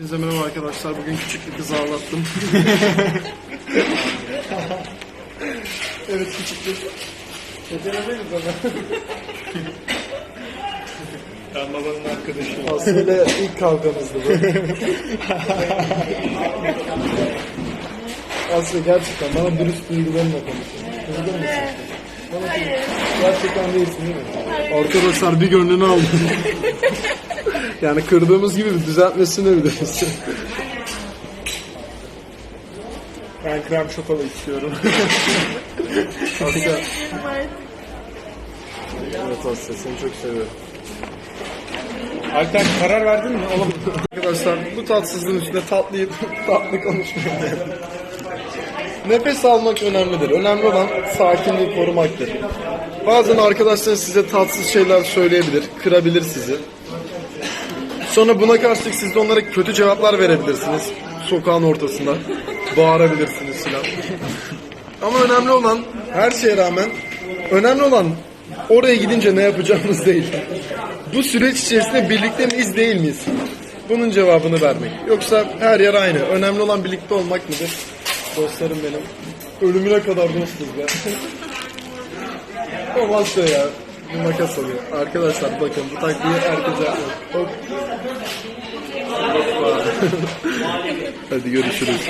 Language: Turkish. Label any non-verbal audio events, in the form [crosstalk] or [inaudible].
Herkese merhaba arkadaşlar. Bugün küçük bir kızı ağlattım. [laughs] evet küçük bir. Yeteneğiz ama. Ben babanın arkadaşıyım. Aslında [laughs] ilk kavgamızdı bu. Aslı gerçekten bana dürüst duygularınla konuşuyor. Kızgın mısın? Bana Hayır. gerçekten değilsin değil mi? Arkadaşlar bir gönlünü aldım. [laughs] yani kırdığımız gibi bir düzeltmesini biliriz. [laughs] Ben krem şokola istiyorum. Artık. [laughs] evet Aslı seni çok seviyorum. Alper karar verdin mi? Oğlum Arkadaşlar bu tatsızlığın üstüne tatlayıp [laughs] tatlı konuşmayın. Nefes almak önemlidir. Önemli olan sakinliği korumaktır. Bazen arkadaşlar size tatsız şeyler söyleyebilir, kırabilir sizi. Sonra buna karşılık siz de onlara kötü cevaplar verebilirsiniz. Sokağın ortasında. Bağırabilirsiniz filan. Ama önemli olan her şeye rağmen önemli olan oraya gidince ne yapacağımız değil. Bu süreç içerisinde birlikte miyiz değil miyiz? Bunun cevabını vermek. Yoksa her yer aynı. Önemli olan birlikte olmak mıdır? Dostlarım benim. Ölümüne kadar dostuz be. Olmaz da ya. Bir makas alıyor. Arkadaşlar bakın bu taktiği herkese. Hop. Hadi görüşürüz.